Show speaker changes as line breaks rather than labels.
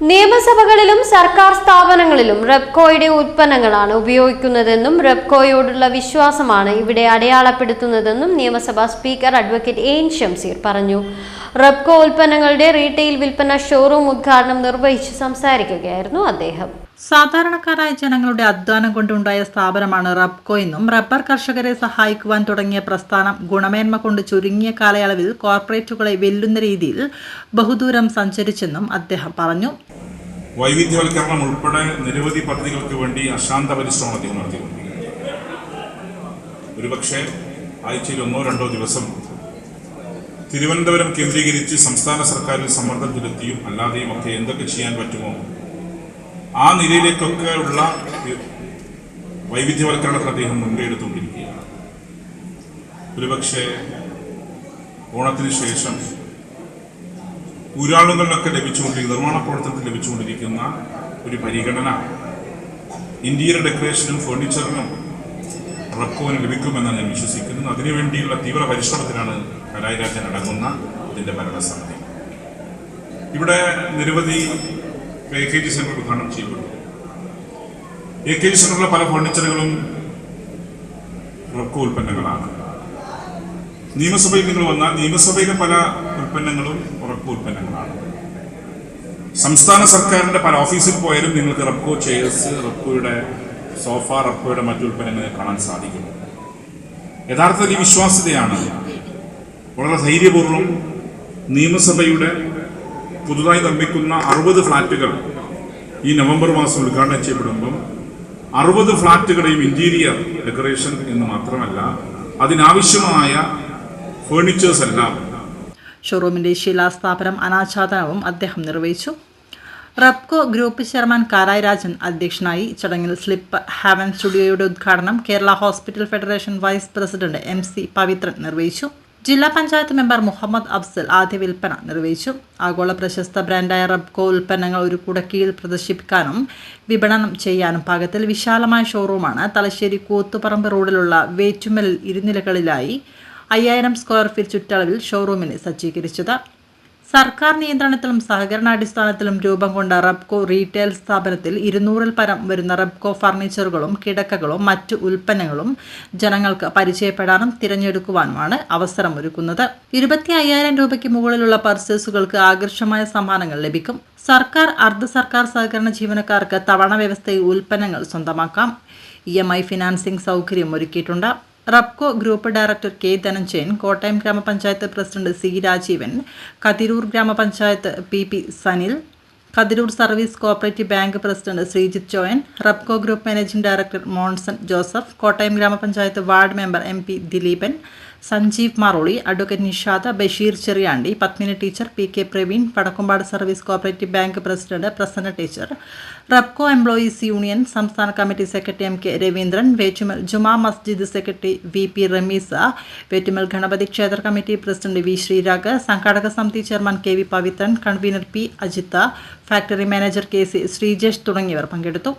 നിയമസഭകളിലും സർക്കാർ സ്ഥാപനങ്ങളിലും റെപ്കോയുടെ ഉൽപ്പന്നങ്ങളാണ് ഉപയോഗിക്കുന്നതെന്നും റെപ്കോയോടുള്ള വിശ്വാസമാണ് ഇവിടെ അടയാളപ്പെടുത്തുന്നതെന്നും നിയമസഭാ സ്പീക്കർ അഡ്വക്കേറ്റ് എൻ ഷംസീർ പറഞ്ഞു. റെപ്കോ ഉൽപ്പന്നങ്ങളുടെ റീറ്റെയിൽ വിൽപ്പന ഷോറൂം ഉദ്ഘാടനം നിർവഹിച്ച് സംസാരിക്കുകയായിരുന്നു അദ്ദേഹം.
സാധാരണക്കാരായ ജനങ്ങളുടെ അധ്വാനം കൊണ്ടുണ്ടായ സ്ഥാപനമാണ് റബ്കോ എന്നും റബ്ബർ കർഷകരെ സഹായിക്കുവാൻ തുടങ്ങിയ പ്രസ്ഥാനം ഗുണമേന്മ കൊണ്ട് ചുരുങ്ങിയ കാലയളവിൽ കോർപ്പറേറ്റുകളെ വെല്ലുന്ന രീതിയിൽ ബഹുദൂരം സഞ്ചരിച്ചെന്നും അദ്ദേഹം പറഞ്ഞു.
വൈവിധ്യവൽക്കരണം ഉൾപ്പെടെ നിരവധി പദ്ധതികൾക്ക് വേണ്ടി അശാന്ത പരിശ്രമം അദ്ദേഹം നടത്തിക്കൊണ്ടിരിക്കുകയാണ്. ഒരുപക്ഷെ ആഴ്ചയിൽ ഒന്നോ രണ്ടോ ദിവസം തിരുവനന്തപുരം കേന്ദ്രീകരിച്ച് സംസ്ഥാന സർക്കാരിൽ സമ്മർദ്ദം ചെലുത്തിയും അല്ലാതെയും ഒക്കെ എന്തൊക്കെ ചെയ്യാൻ പറ്റുമോ ആ നിലയിലേക്കൊക്കെ ഉള്ള വൈവിധ്യവൽക്കരണത്തിൽ അദ്ദേഹം മുൻകൈ എടുത്തുകൊണ്ടിരിക്കുകയാണ്. ഒരുപക്ഷെ ഓണത്തിന് ശേഷം ഊരാളുകളിലൊക്കെ ലഭിച്ചുകൊണ്ടിരിക്കുന്ന നിർമ്മാണ പ്രവർത്തനത്തിൽ ലഭിച്ചുകൊണ്ടിരിക്കുന്ന ഒരു പരിഗണന ഇന്റീരിയർ ഡെക്കറേഷനും ഫേർണിച്ചറിനും റെക്കോന് ലഭിക്കുമെന്നാണ് ഞാൻ വിശ്വസിക്കുന്നത്. അതിനുവേണ്ടിയുള്ള തീവ്ര പരിശ്രമത്തിലാണ് കലായി രാജൻ അടങ്ങുന്ന ഇതിന്റെ ഭരണസമിതി. ഇവിടെ നിരവധി പാക്കേജ് സെന്റർ ഉദ്ഘാടനം ചെയ്യപ്പെട്ടു. എ കെ ജി സെന്ററിലെ പല ഫർണിച്ചറുകളും റൊക്കോ ഉൽപ്പന്നങ്ങളാണ്. നിയമസഭയിൽ നിങ്ങൾ വന്നാൽ നിയമസഭയിലെ പല ഉൽപ്പന്നങ്ങളും ഉറപ്പ് ഉൽപ്പന്നങ്ങളാണ്. സംസ്ഥാന സർക്കാരിന്റെ പല ഓഫീസിൽ പോയാലും നിങ്ങൾക്ക് റെപ്കോ ചെയർസ് റെപ്കോയുടെ സോഫ റെപ്കോയുടെ മറ്റു ഉൽപ്പന്നങ്ങളെ കാണാൻ സാധിക്കും. യഥാർത്ഥത്തിൽ ഈ വിശ്വാസ്യതയാണ് വളരെ ധൈര്യപൂർവം നിയമസഭയുടെ പുതുതായി നിർമ്മിക്കുന്ന അറുപത് ഫ്ലാറ്റുകൾ ഈ നവംബർ മാസം ഉദ്ഘാടനം ചെയ്യപ്പെടുമ്പം അറുപത് ഫ്ളാറ്റുകളെയും ഇന്റീരിയർ ഡെക്കറേഷൻ എന്ന് മാത്രമല്ല അതിനാവശ്യമായ ഫേർണിച്ചേഴ്സ് എല്ലാം.
ഷോറൂമിന്റെ ശിലാസ്ഥാപനം അനാച്ഛാദനവും അദ്ദേഹം നിർവഹിച്ചു. റബ്കോ ഗ്രൂപ്പ് ചെയർമാൻ കാരായ് രാജൻ അധ്യക്ഷനായി ചടങ്ങിൽ സ്ലിപ്പ് ഹാവൻ സ്റ്റുഡിയോയുടെ ഉദ്ഘാടനം Kerala hospital federation vice president M C Pavithran നിർവഹിച്ചു. ജില്ലാ പഞ്ചായത്ത് മെമ്പർ മുഹമ്മദ് അഫ്സൽ ആദ്യ വിൽപ്പന നിർവഹിച്ചു. ആഗോള പ്രശസ്ത ബ്രാൻഡായ റബ്കോ ഉൽപ്പന്നങ്ങൾ ഒരു കുടക്കീഴിൽ പ്രദർശിപ്പിക്കാനും വിപണനം ചെയ്യാനും പാകത്തിൽ വിശാലമായ ഷോറൂമാണ് തലശ്ശേരി കൂത്തുപറമ്പ് റോഡിലുള്ള വേറ്റുമലിൽ ഇരുനിലകളിലായി അയ്യായിരം സ്ക്വയർ ഫീറ്റ് ചുറ്റളവിൽ ഷോറൂമിനെ സജ്ജീകരിച്ചത്. സർക്കാർ നിയന്ത്രണത്തിലും സഹകരണാടിസ്ഥാനത്തിലും രൂപം കൊണ്ട റബ്കോ റീറ്റെയിൽ സ്ഥാപനത്തിൽ ഇരുന്നൂറിൽ പരം വരുന്ന റബ്കോ ഫർണിച്ചറുകളും കിടക്കകളും മറ്റു ഉൽപ്പന്നങ്ങളും ജനങ്ങൾക്ക് പരിചയപ്പെടാനും തിരഞ്ഞെടുക്കുവാനുമാണ് അവസരമൊരുക്കുന്നത്. ഇരുപത്തി അയ്യായിരം രൂപയ്ക്ക് മുകളിലുള്ള പർച്ചേസുകൾക്ക് ആകർഷമായ സമ്മാനങ്ങൾ ലഭിക്കും. സർക്കാർ അർദ്ധ സർക്കാർ സഹകരണ ജീവനക്കാർക്ക് തവണ വ്യവസ്ഥയിൽ ഉൽപ്പന്നങ്ങൾ സ്വന്തമാക്കാം. ഇ എം ഐ ഫിനാൻസിംഗ് സൗകര്യം ഒരുക്കിയിട്ടുണ്ട്. Rubco group director K Dhananjayan Kottayam ഗ്രാമപഞ്ചായത്ത് പ്രസിഡന്റ് സി രാജീവൻ കതിരൂർ ഗ്രാമപഞ്ചായത്ത് P P Sanil Kathiroor service cooperative bank president Sreejith Choyan Rubco group managing director Monson Joseph Kottayam ഗ്രാമപഞ്ചായത്ത് ward member M P Dileepan Sanjeev Maroli advocate Nishada Basheer Cheriyandi Padmini teacher P K Praveen Vadakkumpad service cooperative bank president Prasanna teacher. Rubco employees union സംസ്ഥാന committee secretary M K Raveendran Vettumal Juma Masjid secretary V P Rameesa Vettumal Ganapathi ക്ഷേത്ര committee president V Sreerag സംഘാടക സമിതി chairman K V Pavithran convener P Ajitha factory manager K C Sreejesh തുടങ്ങിയവർ പങ്കെടുത്തു.